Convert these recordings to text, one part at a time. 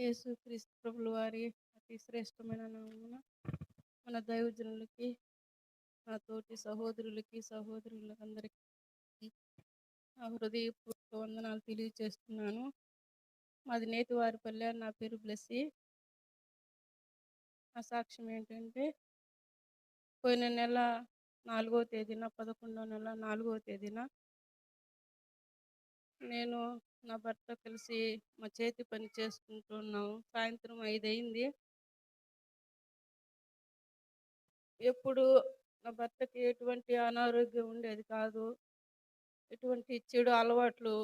యేసు క్రీస్తు ప్రభులు వారి అతి శ్రేష్టమైన నామమున మన దైవజనులకి నా తోటి సహోదరులకి సహోదరులందరికీ నా హృదయపూర్వక వందనాలు తెలియజేస్తున్నాను మాది నేతివారిపల్లె నా పేరు బ్లెస్సి. నా సాక్ష్యం ఏంటంటే పోయిన నెల నాలుగవ తేదీన పదకొండో నెల నాలుగో తేదీన నేను నా భర్త కలిసి మా చేతి పని చేసుకుంటున్నాము సాయంత్రం ఐదు అయింది ఎప్పుడు నా భర్తకి ఎటువంటి అనారోగ్యం ఉండేది కాదు. ఎటువంటి చెడు అలవాట్లు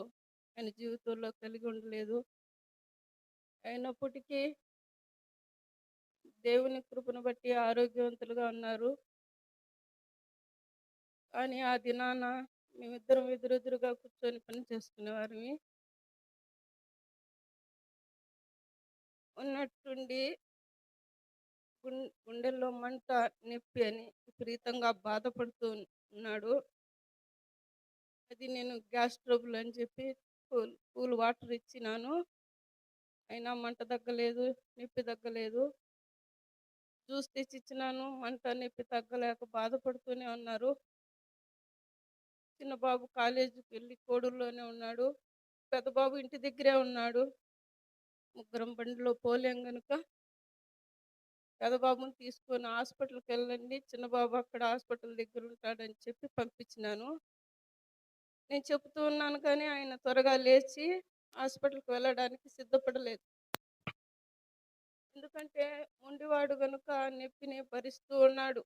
ఆయన జీవితంలో కలిగి ఉండలేదు. అయినప్పటికీ దేవుని కృపను బట్టి ఆరోగ్యవంతులుగా ఉన్నారు. కానీ ఆ దినాన మేమిద్దరం ఎదురెదురుగా కూర్చొని పని చేసుకునేవారిని. ఉన్నట్టుండి గుం- గుండెల్లో మంట నొప్పి అని విపరీతంగా బాధపడుతూ ఉన్నాడు. అది నేను గ్యాస్ ట్రబుల్ అని చెప్పి కూల్ కూల్ వాటర్ ఇచ్చినాను. అయినా మంట తగ్గలేదు నొప్పి తగ్గలేదు. జ్యూస్ తెచ్చి ఇచ్చినాను మంట నొప్పి తగ్గలేక బాధపడుతూనే ఉన్నారు. చిన్న బాబు కాలేజీకి వెళ్ళి కోడూరులోనే ఉన్నాడు. పెద్ద బాబు ఇంటి దగ్గరే ఉన్నాడు. ముగ్గురం బండిలో పోలేం గనుక. పెదబాబుని తీసుకొని హాస్పిటల్కి వెళ్ళండి చిన్న బాబు అక్కడ హాస్పిటల్ దగ్గర ఉంటాడని చెప్పి పంపించినాను. నేను చెప్తూ ఉన్నాను కానీ ఆయన త్వరగా లేచి హాస్పిటల్కి వెళ్ళడానికి సిద్ధపడలేదు. ఎందుకంటే ముండివాడు కనుక నొప్పిని భరిస్తూ ఉన్నాడు.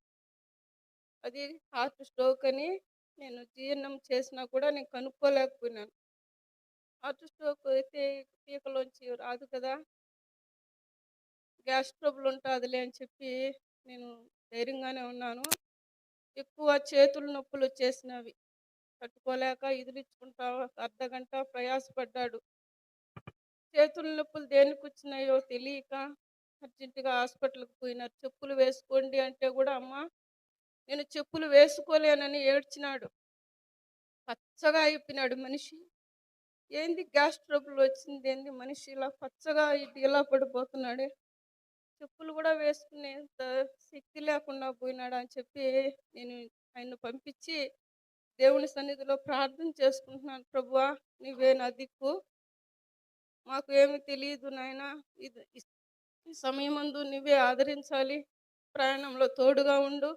అది హార్ట్ స్ట్రోక్ అని నేను జీర్ణం చేసినా కూడా నేను కనుక్కోలేకపోయినాను. హార్ట్ స్ట్రోక్ అయితే పీకలోంచి రాదు కదా. గ్యాస్ ట్రబుల్ ఉంటుందిలే అని చెప్పి నేను ధైర్యంగానే ఉన్నాను. ఎక్కువ చేతులు నొప్పులు వచ్చేసినవి. తట్టుకోలేక ఇదిలించుకుంటా అర్ధ గంట ప్రయాసపడ్డాడు. చేతుల నొప్పులు దేనికి వచ్చినాయో తెలియక అర్జెంటుగా హాస్పిటల్కి పోయినారు. చెప్పులు వేసుకోండి అంటే కూడా అమ్మ నేను చెప్పులు వేసుకోలేనని ఏడ్చినాడు. పచ్చగా అయిపోయినాడు మనిషి. ఏంది గ్యాస్ ట్రబుల్ వచ్చింది ఏంది మనిషి ఇలా పచ్చగా ఇటు ఇలా పడిపోతున్నాడే. చెప్పులు కూడా వేసుకునేంత శక్తి లేకుండా పోయినాడు అని చెప్పి నేను ఆయన పంపించి దేవుని సన్నిధిలో ప్రార్థన చేసుకుంటున్నాను. ప్రభువా నువ్వే నా దిక్కు. మాకు ఏమి తెలియదు నాయన. ఇది సమయం సమయమందు నువ్వే ఆదరించాలి. ప్రయాణంలో తోడుగా ఉండు.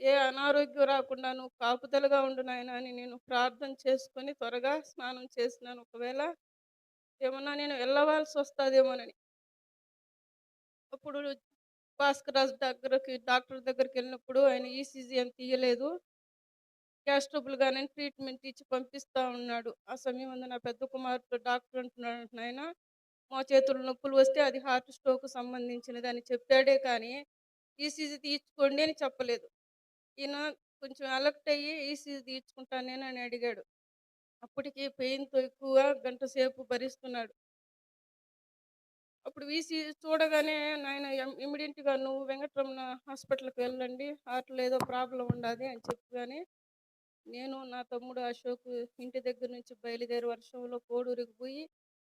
ఏ అనారోగ్యం రాకుండా నువ్వు కాపుదలుగా ఉండు నాయన అని నేను ప్రార్థన చేసుకొని త్వరగా స్నానం చేసినాను. ఒకవేళ ఏమన్నా నేను వెళ్ళవలసి వస్తుందేమోనని. అప్పుడు భాస్కరాజ్ దగ్గరకి డాక్టర్ దగ్గరికి వెళ్ళినప్పుడు ఆయన ఈసీజీ అని తీయలేదు. గ్యాస్ ట్రబుల్ ట్రీట్మెంట్ ఇచ్చి పంపిస్తా ఉన్నాడు. ఆ సమయం నా పెద్ద కుమారుడు డాక్టర్ అంటున్నాడు ఆయన మా చేతులు నొప్పులు వస్తే అది హార్ట్ స్ట్రోక్ సంబంధించినది అని చెప్పాడే కానీ ఈసీజీ తీయించుకోండి అని చెప్పలేదు. ఈయన కొంచెం అలర్ట్ అయ్యి ఈసీజీ తీయించుకుంటానేని అని అడిగాడు. అప్పటికి పెయిన్తో ఎక్కువ గంట సేపు భరిస్తున్నాడు. అప్పుడు వీసీ చూడగానే నాయన ఇమ్మీడియట్గా నువ్వు వెంకటరమణ హాస్పిటల్కి వెళ్ళండి. హార్ట్లో ఏదో ప్రాబ్లం ఉండదు అని చెప్పగానే నేను నా తమ్ముడు అశోక్ ఇంటి దగ్గర నుంచి బయలుదేరి వర్షంలో కోడూరికి పోయి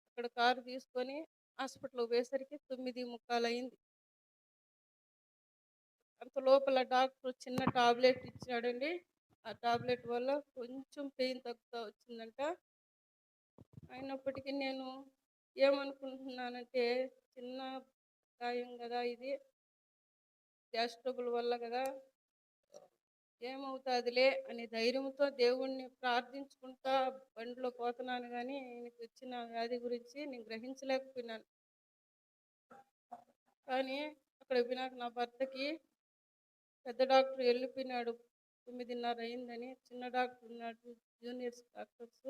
అక్కడ కారు తీసుకొని హాస్పిటల్కి పోయేసరికి తొమ్మిది ముక్కాలు అయింది అంత లోపల డాక్టర్ చిన్న టాబ్లెట్ ఇచ్చాడండి. ఆ టాబ్లెట్ వల్ల కొంచెం పెయిన్ తగ్గుతూ వచ్చిందంట. అయినప్పటికీ నేను ఏమనుకుంటున్నానంటే చిన్న గాయం కదా ఇది. గ్యాస్ ట్రబుల్ వల్ల కదా ఏమవుతుందిలే అని ధైర్యంతో దేవుణ్ణి ప్రార్థించుకుంటా బండిలో పోతున్నాను కానీ నీకు వచ్చిన వ్యాధి గురించి నేను గ్రహించలేకపోయినాను. కానీ అక్కడ పోయినాక నా భర్తకి పెద్ద డాక్టర్ వెళ్ళిపోయినాడు తొమ్మిదిన్నర అయిందని చిన్న డాక్టర్ ఉన్నాడు జూనియర్స్ డాక్టర్స్.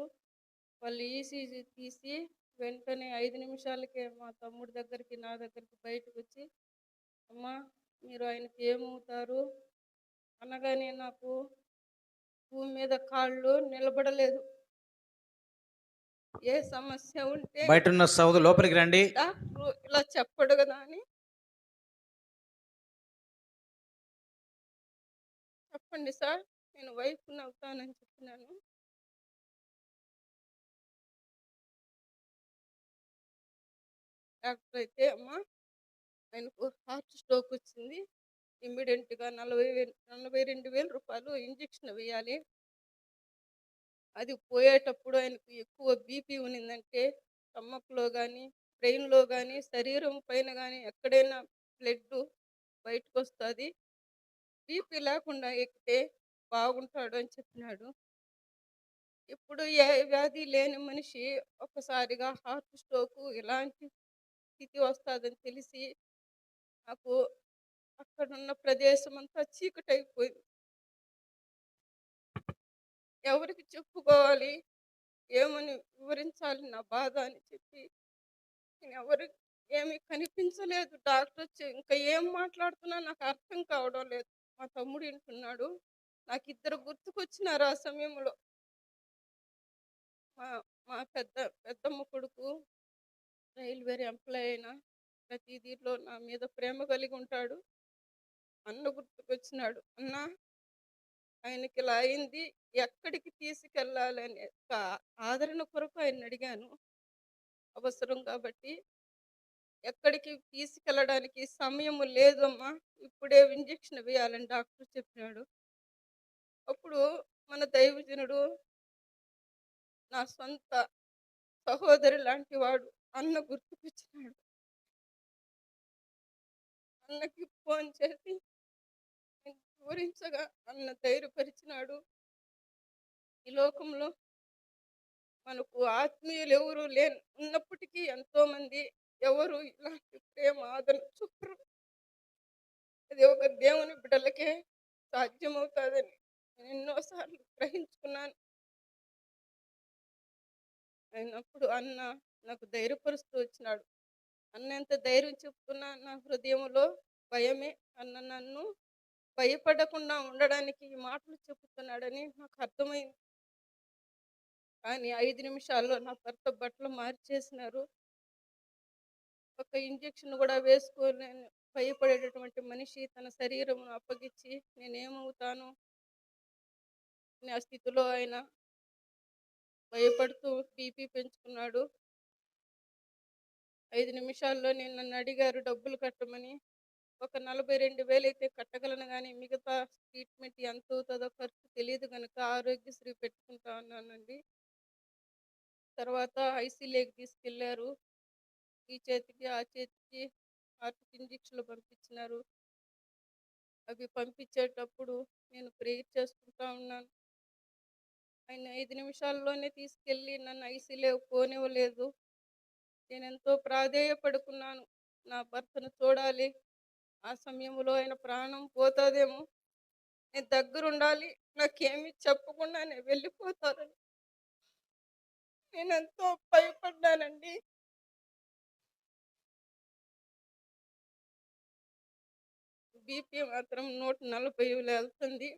వాళ్ళు ఈసీజీ తీసి వెంటనే ఐదు నిమిషాలకే మా తమ్ముడి దగ్గరికి నా దగ్గరికి బయటకు వచ్చి అమ్మా మీరు ఆయనకి ఏమవుతారు అనగానే నాకు భూమి మీద కాళ్ళు నిలబడలేదు. ఏ సమస్య ఉంటే బయట ఉన్న సౌదు లోపలికి రండి. డాక్టర్ ఇలా చెప్పడు కదా అని చెప్పండి సార్. నేను వైఫ్ అవుతానని చెప్పినాను. డాక్టర్ అయితే అమ్మ ఆయనకు హార్ట్ స్ట్రోక్ వచ్చింది. ఇమ్మీడియట్గా నలభై నలభై రెండు వేల రూపాయలు ఇంజక్షన్ వేయాలి. అది పోయేటప్పుడు ఆయనకు ఎక్కువ బీపీ ఉన్నిందంటే స్టమక్లో కానీ బ్రెయిన్లో కానీ శరీరం పైన కానీ ఎక్కడైనా బ్లడ్ బయటకు వస్తుంది బీపీ లేకుండా ఎక్కితే బాగుంటాడు అని చెప్పినాడు. ఇప్పుడు ఏ వ్యాధి లేని మనిషి ఒక్కసారిగా హార్ట్ స్ట్రోక్ ఇలాంటి స్థితి వస్తుందని తెలిసి నాకు అక్కడున్న ప్రదేశం అంతా చీకటి అయిపోయింది ఎవరికి చెప్పుకోవాలి? ఏమని వివరించాలి నా బాధ అని చెప్పి నేను ఎవరు ఏమి కనిపించలేదు. డాక్టర్ వచ్చి ఇంకా ఏం మాట్లాడుతున్నా నాకు అర్థం కావడం లేదు. మా తమ్ముడు వింటున్నాడు. నాకు ఇద్దరు గుర్తుకొచ్చినారు ఆ సమయంలో. మా మా పెద్ద పెద్దమ్మ కొడుకు రైల్వే ఎంప్లాయ్ అయినా ప్రతి దీంట్లో నా మీద ప్రేమ కలిగి ఉంటాడు. అన్న గుర్తుకొచ్చినాడు. అన్న ఆయనకి ఇలా అయింది. ఎక్కడికి తీసుకెళ్ళాలని ఒక ఆదరణ కొరకు ఆయన అడిగాను. అవసరం కాబట్టి ఎక్కడికి తీసుకెళ్ళడానికి సమయం లేదమ్మా. ఇప్పుడే ఇంజక్షన్ వేయాలని డాక్టర్ చెప్పినాడు. అప్పుడు మన దైవజనుడు నా సొంత సహోదరి లాంటి వాడు అన్న గుర్తుకొచ్చినాడు. అన్నకి ఫోన్ చేసి పూరించగా అన్న ధైర్యపరిచినాడు. ఈ లోకంలో మనకు ఆత్మీయులు ఎవరు లే ఉన్నప్పటికీ ఎంతో మంది ఎవరు ఇలాంటి ప్రేమ ఆదరణ చూపరు అది ఒక దేవుని బిడ్డలకే సాధ్యమవుతుందని నేను ఎన్నోసార్లు గ్రహించుకున్నాను. అయినప్పుడు అన్న నాకు ధైర్యపరుస్తూ వచ్చినాడు. అన్న ఎంత ధైర్యం చెప్తున్నా నా హృదయంలో భయమే. అన్న నన్ను భయపడకుండా ఉండడానికి ఈ మాటలు చెప్తున్నాడని నాకు అర్థమైంది. కానీ ఐదు నిమిషాల్లో నా భర్త బట్టలు మార్చేసినారు. ఒక ఇంజెక్షన్ కూడా వేసుకొని భయపడేటటువంటి మనిషి తన శరీరం అప్పగించి నేనేమవుతాను? నా స్థితిలో ఆయన భయపడుతూ బీపీ పెంచుకున్నాడు. ఐదు నిమిషాల్లో నేను నన్ను అడిగారు డబ్బులు కట్టమని. ఒక నలభై రెండు వేలు అయితే కట్టగలను కానీ మిగతా ట్రీట్మెంట్ ఎంత అవుతుందో ఖర్చు తెలియదు కనుక ఆరోగ్యశ్రీ పెట్టుకుంటా ఉన్నానండి తర్వాత ఐసీలేకి తీసుకెళ్ళారు ఈ చేతికి ఆ చేతికి హార్ట్ ఇంజక్షన్లు పంపించినారు. అవి పంపించేటప్పుడు నేను ప్రేయర్ చేసుకుంటా ఉన్నాను. ఆయన ఐదు నిమిషాల్లోనే తీసుకెళ్ళి నన్ను ఐసీలే పోనివ్వలేదు. నేను ఎంతో ప్రాధేయపడుకున్నాను. నా భర్తను చూడాలి. ఆ సమయంలో ఆయన ప్రాణం పోతుందేమో. నేను దగ్గరుండాలి. నాకేమి చెప్పకుండా నేను వెళ్ళిపోతానని నేను ఎంతో భయపడ్డానండి. బీపీ మాత్రం నూట నలభై వెళ్తుంది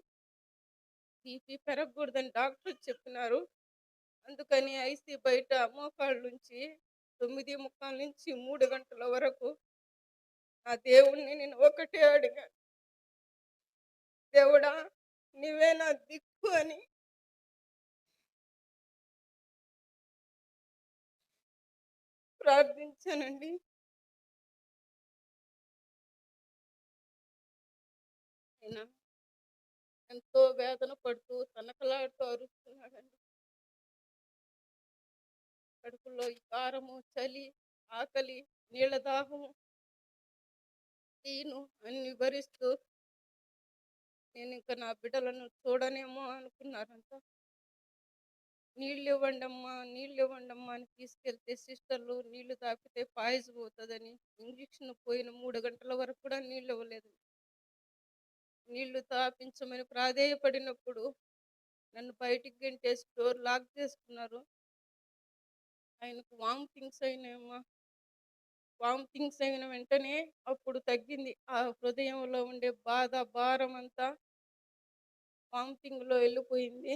బీపీ పెరగకూడదని డాక్టర్ చెప్పినారు. అందుకని ఐసీ బయట మోకాళ్ళ నుంచి తొమ్మిది ముక్కాల నుంచి మూడు గంటల వరకు ఆ దేవుణ్ణి నేను ఒకటే అడిగాను దేవుడా నువ్వే నా దిక్కు అని ప్రార్థించానండి. ఆయన ఎంతో వేదన పడుతూ తనకలాడుతూ అరుస్తున్నాడండి. కడుపులో ఈ కారము చలి ఆకలి నీళ్ళ దాహము తీను అన్ని భరిస్తూ నేను ఇంకా నా బిడ్డలను చూడనేమో అనుకున్నారంట. నీళ్ళు ఇవ్వండి అమ్మా నీళ్ళు ఇవ్వండి అమ్మా అని తీసుకెళ్తే సిస్టర్లు నీళ్ళు తాకితే పాయిజ్ పోతుందని ఇంజక్షన్ పోయిన మూడు గంటల వరకు కూడా నీళ్ళు ఇవ్వలేదు నీళ్ళు తాపించమని ప్రాధేయపడినప్పుడు నన్ను బయటికి గంటేసి డోర్ లాక్ చేసుకున్నారు. ఆయనకు వామిటింగ్స్ అయినాయమ్మా. వామిటింగ్స్ అయిన వెంటనే అప్పుడు తగ్గింది. ఆ హృదయంలో ఉండే బాధ భారం అంతా వామిటింగ్లో వెళ్ళిపోయింది.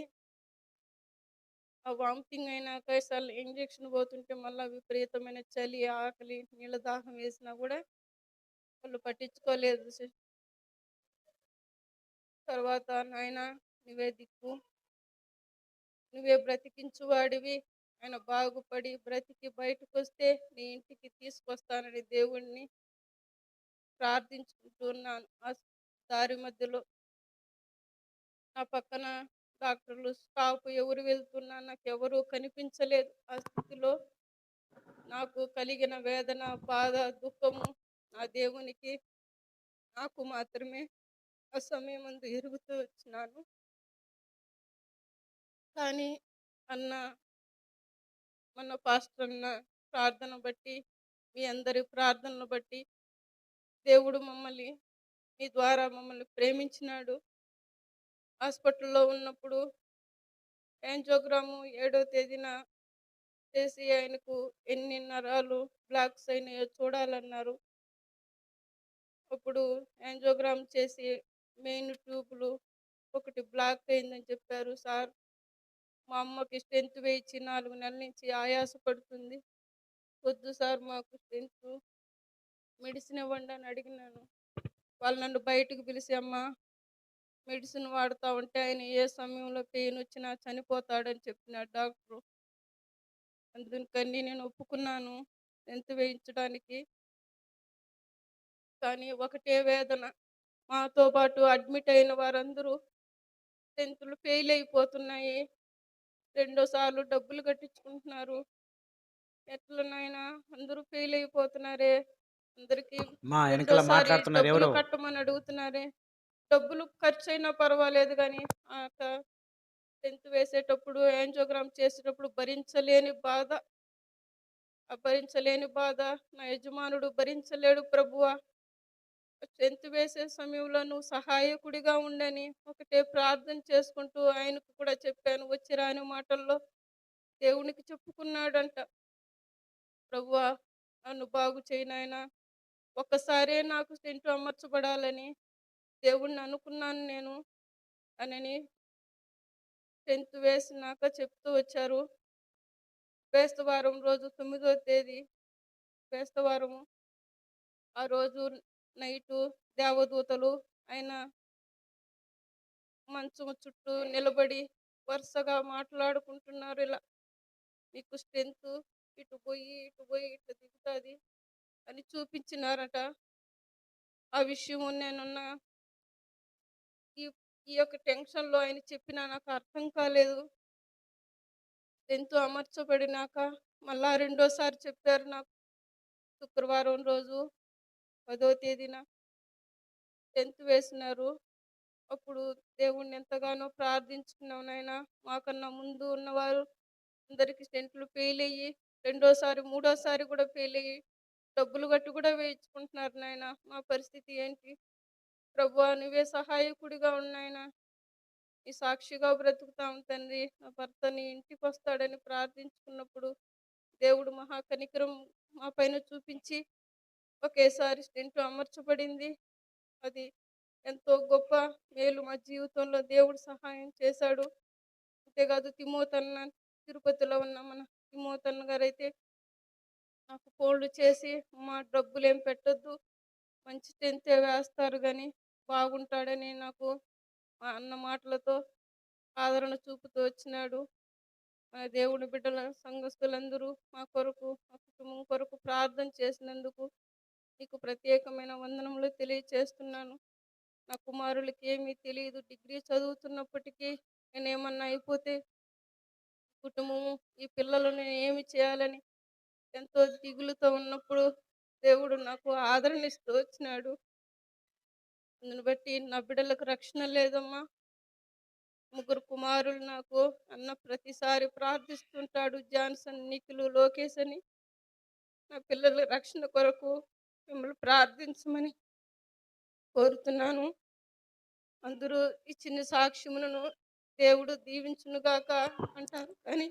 ఆ వామిటింగ్ అయినాక అసలు ఇంజెక్షన్ పోతుంటే మళ్ళీ విపరీతమైన చలి ఆకలి నీళ్ళ దాహం వేసినా కూడా వాళ్ళు పట్టించుకోలేదు తర్వాత నాయన నువ్వే దిక్కు. నువ్వే బ్రతికించువాడివి ఆయన బాగుపడి బ్రతికి బయటకొస్తే నీ ఇంటికి తీసుకొస్తానని దేవుణ్ణి ప్రార్థించుకుంటున్నాను. ఆ దారి మధ్యలో నా పక్కన డాక్టర్లు స్టాఫ్ ఎవరు వెళ్తున్నా నాకు ఎవరు కనిపించలేదు. ఆ స్థితిలో నాకు కలిగిన వేదన బాధ దుఃఖము నా దేవునికి నాకు మాత్రమే ఆ సమయం ముందు ఎరుగుతూ వచ్చినాను. కానీ అన్న మన పాస్టర్ అన్న ప్రార్థన బట్టి మీ అందరి ప్రార్థనలు బట్టి దేవుడు మమ్మల్ని మీ ద్వారా మమ్మల్ని ప్రేమించినాడు. హాస్పిటల్లో ఉన్నప్పుడు యాంజోగ్రాము ఏడో తేదీన చేసి ఆయనకు ఎన్ని నరాలు బ్లాక్స్ అయినాయో చూడాలన్నారు. అప్పుడు యాంజోగ్రామ్ చేసి మెయిన్ ట్యూబ్లు ఒకటి బ్లాక్ అయిందని చెప్పారు సార్. మా అమ్మకి స్ట్రెంత్ వేయించి నాలుగు నెలల నుంచి ఆయాస పడుతుంది. వద్దు సార్ మాకు స్ట్రెంత్. మెడిసిన్ ఇవ్వండి అని అడిగినాను. వాళ్ళు నన్ను బయటకు పిలిచి అమ్మ మెడిసిన్ వాడుతూ ఉంటే ఆయన ఏ సమయంలో పెయిన్ వచ్చినా చనిపోతాడని చెప్పినాడు డాక్టరు. అందుకని నేను ఒప్పుకున్నాను స్ట్రెంత్ వేయించడానికి. కానీ ఒకటే వేదన. మాతో పాటు అడ్మిట్ అయిన వారందరూ టెన్త్లు ఫెయిల్ అయిపోతున్నాయి. రెండోసార్లు డబ్బులు కట్టించుకుంటున్నారు. ఎట్లనైనా అందరూ ఫెయిల్ అయిపోతున్నారే. అందరికీ డబ్బులు కట్టమని అడుగుతున్నారే. డబ్బులు ఖర్చు అయినా పర్వాలేదు కానీ ఆ టెన్త్ వేసేటప్పుడు యాంజోగ్రామ్ చేసేటప్పుడు భరించలేని బాధ. ఆ భరించలేని బాధ నా యజమానుడు భరించలేడు ప్రభువా. టెన్త్ వేసే సమయంలో నువ్వు సహాయకుడిగా ఉండని ఒకటే ప్రార్థన చేసుకుంటూ ఆయనకు కూడా చెప్పాను వచ్చి రాని మాటల్లో దేవునికి చెప్పుకున్నాడంట. ప్రభువా నన్ను బాగు చేయనాయనా ఒక్కసారే నాకు టెంట్ అమర్చబడాలని దేవుణ్ణి అనుకున్నాను నేను. అనని టెన్త్ వేసినాక చెప్తూ వచ్చారు. వేస్తవారం రోజు తొమ్మిదో తేదీ వేస్తవారము ఆ రోజు నైటు దేవదూతలు ఆయన మంచం చుట్టూ నిలబడి వరుసగా మాట్లాడుకుంటున్నారు. ఇలా మీకు స్ట్రెంత్ ఇటు పోయి ఇటు పోయి ఇటు దిగుతుంది అని చూపించినారట. ఆ విషయము నేనున్న ఈ ఈ యొక్క టెన్షన్లో ఆయన చెప్పినా నాకు అర్థం కాలేదు. ఎంతో అమర్చబడినాక మళ్ళా రెండోసారి చెప్పారు నాకు శుక్రవారం రోజు. పదో తేదీన టెన్త్ వేసినారు. అప్పుడు దేవుణ్ణి ఎంతగానో ప్రార్థించుకున్నాం నాయన. మాకన్నా ముందు ఉన్నవారు అందరికి టెంట్లు ఫెయిల్ అయ్యి రెండోసారి మూడోసారి కూడా ఫెయిల్ అయ్యి డబ్బులు కట్టి కూడా వేయించుకుంటున్నారు నాయన. మా పరిస్థితి ఏంటి? ప్రభు నువ్వే సహాయకుడిగా ఉన్నాయన ఈ సాక్షిగా బ్రతుకుతాం తండ్రి. నా భర్త నీ ఇంటికి వస్తాడని ప్రార్థించుకున్నప్పుడు దేవుడు మహాకనికరం మా పైన చూపించి ఒకేసారి స్టెంట్ అమర్చబడింది. అది ఎంతో గొప్ప మేలు మా జీవితంలో దేవుడు సహాయం చేశాడు. అంతేకాదు తిమోతన్న తిరుపతిలో ఉన్న మన తిమోతన్న గారు అయితే నాకు ఫోన్లు చేసి మా డబ్బులు ఏం పెట్టొద్దు. మంచి టెన్తే వేస్తారు కానీ బాగుంటాడని నాకు మా అన్న మాటలతో ఆదరణ చూపుతూ వచ్చినాడు. మన దేవుని బిడ్డల సంఘస్థులందరూ మా కొరకు మా కుటుంబం కొరకు ప్రార్థన చేసినందుకు నీకు ప్రత్యేకమైన వందనములు తెలియచేస్తున్నాను. నా కుమారులకి ఏమీ తెలియదు. డిగ్రీ చదువుతున్నప్పటికీ నేను ఏమన్నా అయిపోతే కుటుంబము ఈ పిల్లలను నేను ఏమి చేయాలని ఎంతో దిగులుతో ఉన్నప్పుడు దేవుడు నాకు ఆదరణ ఇస్తూ వచ్చినాడు. అందుని బట్టి నా బిడ్డలకు రక్షణ లేదమ్మా. ముగ్గురు కుమారులు నాకు అన్న ప్రతిసారి ప్రార్థిస్తుంటాడు జాన్సన్ నిఖిలు లోకేష్ అని నా పిల్లల రక్షణ కొరకు మిమ్మల్ని ప్రార్థించమని కోరుతున్నాను. అందరూ ఈ చిన్న సాక్ష్యములను దేవుడు దీవించునుగాక అంటారు. కానీ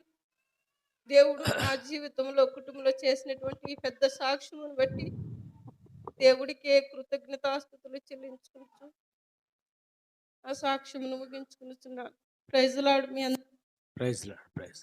దేవుడు నా జీవితంలో కుటుంబంలో చేసినటువంటి ఈ పెద్ద సాక్ష్యమును బట్టి దేవుడికే కృతజ్ఞతాస్థుతులు చెల్లించుకుంటూ ఆ సాక్ష్యమును ముగించుకుంటున్నాను ప్రైజ్లాడు మీ అందరూ ప్రైజ్లాడు ప్రైజ్.